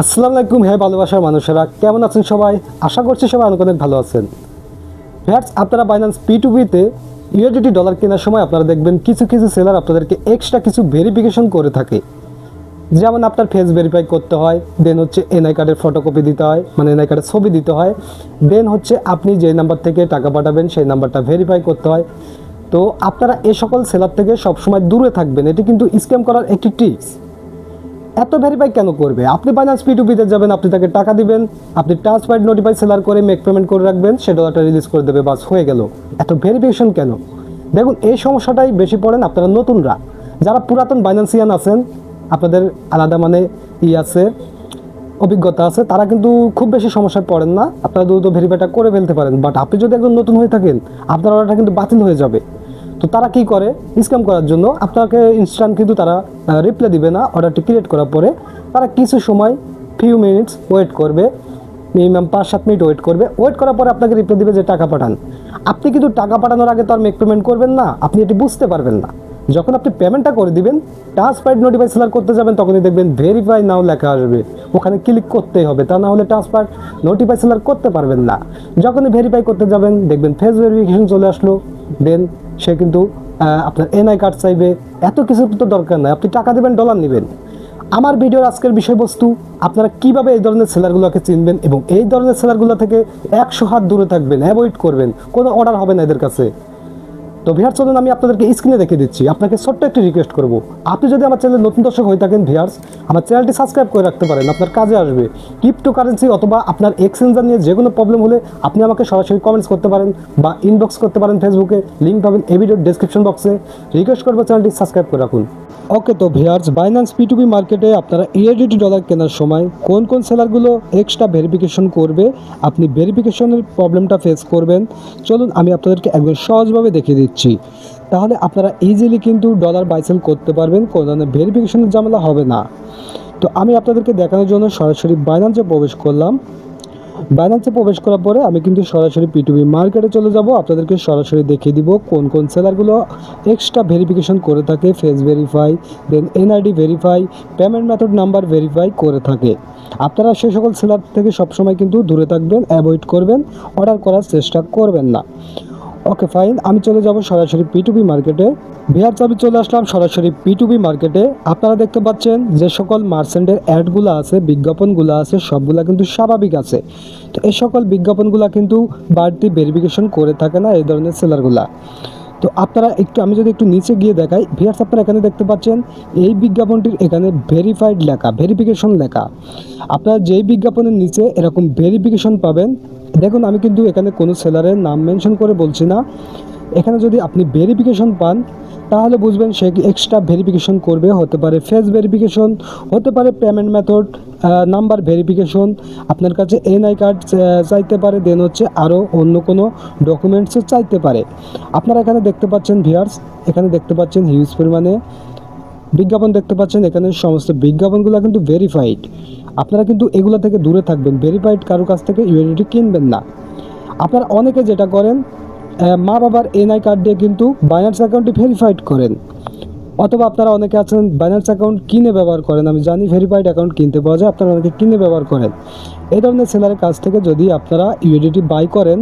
আসসালামু আলাইকুম হ্যাঁ ভালোবাসার মানুষেরা। কেমন আছেন সবাই? আশা করছি সবাই অনেক অনেক ভালো আছেন। ফ্যাটস আপনারা বাইন্যান্স পি টু বিতে ইউএসডিটি ডলার কেনার সময় আপনারা দেখবেন কিছু কিছু সেলার আপনাদেরকে এক্সট্রা কিছু ভেরিফিকেশন করে থাকে। যেমন আপনার ফেস ভেরিফাই করতে হয় দেন হচ্ছে এনআই কার্ডের ফটোকপি দিতে হয় মানে এনআই কার্ডের ছবি দিতে হয়। দেন হচ্ছে আপনি যে নাম্বার থেকে টাকা পাঠাবেন, সেই নাম্বারটা ভেরিফাই করতে হয়। তো আপনারা এ সকল সেলার থেকে সবসময় দূরে থাকবেন। এটি কিন্তু স্ক্যাম করার একটি টিপস এত ভেরিফাই কেন করবে? আপনি বাইন্যান্স পিতে যাবেন, আপনি তাকে টাকা দিবেন, আপনি ট্রান্সফার নোটিফাই সেলার করে মেক পেমেন্ট করে রাখবেন সে ডলারটা রিলিজ করে দেবে, বাস, হয়ে গেল। এত ভেরিফিকেশন কেন? দেখুন, এই সমস্যাটাই বেশি পড়েন আপনারা নতুনরা। যারা পুরাতন বাইন্যান্সিয়ান আছেন, আপনাদের আলাদা মানে ই আছে, অভিজ্ঞতা আছে, তারা কিন্তু খুব বেশি সমস্যায় পড়েন না। আপনারা দ্রুত ভেরিফাইটা করে ফেলতে পারেন। বাট আপনি যদি একদম নতুন হয়ে থাকেন, আপনার অর্ডারটা কিন্তু বাতিল হয়ে যাবে। তো তারা কি করে? স্ক্যাম করার জন্য আপনাকে ইনস্ট্যান্ট কিন্তু তারা রিপ্লাই দিবে না অর্ডারটি ক্রিয়েট করার পরে। তারা কিছু সময় ফিউ মিনিটস ওয়েট করবে মিনিমাম পাঁচ সাত মিনিট ওয়েট করবে। ওয়েট করার পরে আপনাকে রিপ্লাই দিবে যে টাকা পাঠান। আপনি কিন্তু টাকা পাঠানোর আগে তো আর মেক পেমেন্ট করবেন না। আপনি এটি বুঝতে পারবেন না। যখন আপনি পেমেন্টটা করে দিবেন ট্রান্সফার নোটিফাই সেলার করতে যাবেন, তখনই দেখবেন ভেরিফাই নাও লেখা আসবে। ওখানে ক্লিক করতেই হবে। তা না হলে ট্রান্সফার নোটিফাই সেলার করতে পারবেন না। যখনই ভেরিফাই করতে যাবেন, দেখবেন ফেস ভেরিফিকেশন চলে আসলো। দেন সে কিন্তু আপনার এনআই কার্ড চাইবে, এত কিছু তো দরকার নাই। আপনি টাকা দেবেন ডলার নেবেন। আমার ভিডিওর আজকের বিষয়বস্তু, আপনারা কীভাবে এই ধরনের সেলারগুলোকে চিনবেন এবং এই ধরনের সেলারগুলো থেকে একশো হাত দূরে থাকবেন, অ্যাভয়েড করবেন, কোনো অর্ডার হবে না এদের কাছে। তো ভিয়ার্স চলুন, আমি আপনাদেরকে স্ক্রিনে দেখে দিচ্ছি। আপনাকে ছোট্ট একটি রিকোয়েস্ট করব। আপনি যদি আমার চ্যানেল নতুন দর্শক হয়ে থাকেন ভিয়ার্স আমার চ্যানেলটি সাবস্ক্রাইব করে রাখতে পারেন, আপনার কাজে আসবে। ক্রিপ্টো কারেন্সি অথবা আপনার এক্সচেঞ্জার নিয়ে যে কোনো প্রবলেম হলে আপনি আমাকে সরাসরি কমেন্টস করতে পারেন বা ইনবক্স করতে পারেন ফেসবুকে লিঙ্ক পাবেন এই ভিডিওর ডিসক্রিপশন বক্সে রিকোয়েস্ট করব চ্যানেলটি সাবস্ক্রাইব করে রাখুন। ওকে তো ভিয়ার্স বাইন্যান্স পি টু মার্কেটে আপনারা ইউএসডিটি ডলার কেনার সময় কোন কোন সেলারগুলো এক্সট্রা ভেরিফিকেশন করবে, আপনি ভেরিফিকেশনের প্রবলেমটা ফেস করবেন। চলুন, আমি আপনাদেরকে একদম সহজভাবে দেখিয়ে দিচ্ছি। তাহলে আপনারা ইজিলি কিন্তু ডলার বাইসেল করতে পারবেন, কোনো ধরনের ভেরিফিকেশনের ঝামেলা হবে না। তো আমি আপনাদেরকে দেখানোর জন্য সরাসরি বাইন্যান্সে প্রবেশ করলাম। বাইন্যান্সে প্রবেশ করার পরে আমি কিন্তু সরাসরি পিটুবি মার্কেটে চলে যাব। আপনাদেরকে সরাসরি দেখিয়ে দিব কোন কোন সেলারগুলো এক্সট্রা ভেরিফিকেশন করে থাকে ফেস ভেরিফাই দেন NID verify payment method number verify করে থাকে। আপনারা সেই সকল সেলার থেকে সবসময় কিন্তু দূরে থাকবেন অ্যাভয়েড করবেন অর্ডার করার চেষ্টা করবেন না। ওকে ফাইন আমি চলে যাব সরাসরি পিটুবি মার্কেটে বিহার চাবি চলে আসলাম সরাসরি পিটুবি মার্কেটে আপনারা দেখতে পাচ্ছেন যে সকল মার্চেন্টের অ্যাডগুলো আছে বিজ্ঞাপনগুলো আছে, সবগুলা কিন্তু স্বাভাবিক আছে। তো এই সকল বিজ্ঞাপনগুলো কিন্তু বাড়তি ভেরিফিকেশন করে থাকে না এই ধরনের সেলারগুলা তো আপনারা একটু, আমি যদি একটু নিচে গিয়ে দেখাই ভিয়ার্স আপনারা এখানে দেখতে পাচ্ছেন, এই বিজ্ঞাপনটির এখানে ভেরিফাইড লেখা ভেরিফিকেশন লেখা। আপনারা যেই বিজ্ঞাপনের নিচে এরকম ভেরিফিকেশন পাবেন দেখুন, আমি কিন্তু এখানে কোনো সেলারের নাম মেনশন করে বলছি না। এখানে যদি আপনি ভেরিফিকেশন পান, তাহলে বুঝবেন সে এক্সট্রা ভেরিফিকেশন করবে। হতে পারে ফেস ভেরিফিকেশন হতে পারে পেমেন্ট মেথড নাম্বার ভেরিফিকেশন আপনার কাছে এনআই কার্ড চাইতে পারে দেন হচ্ছে আরও অন্য কোনো ডকুমেন্টসও চাইতে পারে। আপনারা এখানে দেখতে পাচ্ছেন ভিয়ার্স এখানে দেখতে পাচ্ছেন হিউজ পরিমাণে। বিজ্ঞাপন দেখতে পাচ্ছেন, এখানে সমস্ত বিজ্ঞাপনগুলো কিন্তু ভেরিফাইড আপনারা কিন্তু এগুলো থেকে দূরে থাকবেন ভেরিফাইড কারও কাছ থেকে ইউএনডি কিনবেন না। আপনারা অনেকে যেটা করেন মা বাবার এনআই কার্ড দিয়ে কিন্তু বাইন্যান্স অ্যাকাউন্টটি ভেরিফাইড করেন। অথবা আপনারা অনেকে আছেন বাইন্যান্স অ্যাকাউন্ট কিনে ব্যবহার করেন, আমি জানি ভেরিফাইড অ্যাকাউন্ট কিনতে পাওয়া যায়, আপনারা অনেকে কিনে ব্যবহার করেন। এই ধরনের সেলারের কাছ থেকে যদি আপনারা ইউএডিটি বাই করেন,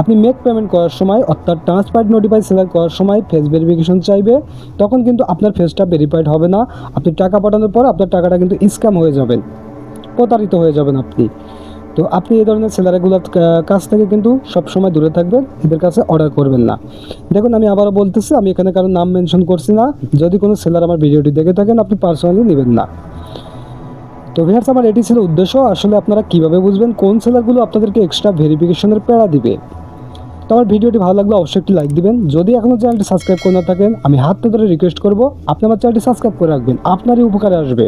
আপনি মেক পেমেন্ট করার সময় অর্থাৎ ট্রান্সফার্ড নোটিফাই সেলার করার সময় ফেস ভেরিফিকেশন চাইবে, তখন কিন্তু আপনার ফেসটা ভেরিফাইড হবে না। আপনি টাকা পাঠানোর পর আপনার টাকাটা কিন্তু স্ক্যাম হয়ে যাবেন, প্রতারিত হয়ে যাবেন আপনি। তো আপনি এই ধরনের সেলারগুলোর কাছ থেকে কিন্তু সবসময় দূরে থাকবেন, এদের কাছে অর্ডার করবেন না। দেখুন, আমি আবারও বলতেছি, আমি এখানে কারও নাম মেনশন করছি না। যদি কোনো সেলার আমার ভিডিওটি দেখে থাকেন, আপনি পার্সোনালি নেবেন না। তো ভিহার্স আমার এটি ছিল উদ্দেশ্য। আসলে আপনারা কীভাবে বুঝবেন, কোন সেলারগুলো আপনাদেরকে এক্সট্রা ভেরিফিকেশনের প্যারা দিবে? তো আমার ভিডিওটি ভালো লাগলে অবশ্যই একটি লাইক দিবেন। যদি এখনও চ্যানেলটি সাবস্ক্রাইব করে না থাকেন, আমি হাত ধরে রিকোয়েস্ট করব, আপনি আমার চ্যানেলটি সাবস্ক্রাইব করে রাখবেন, আপনারই উপকারে আসবে।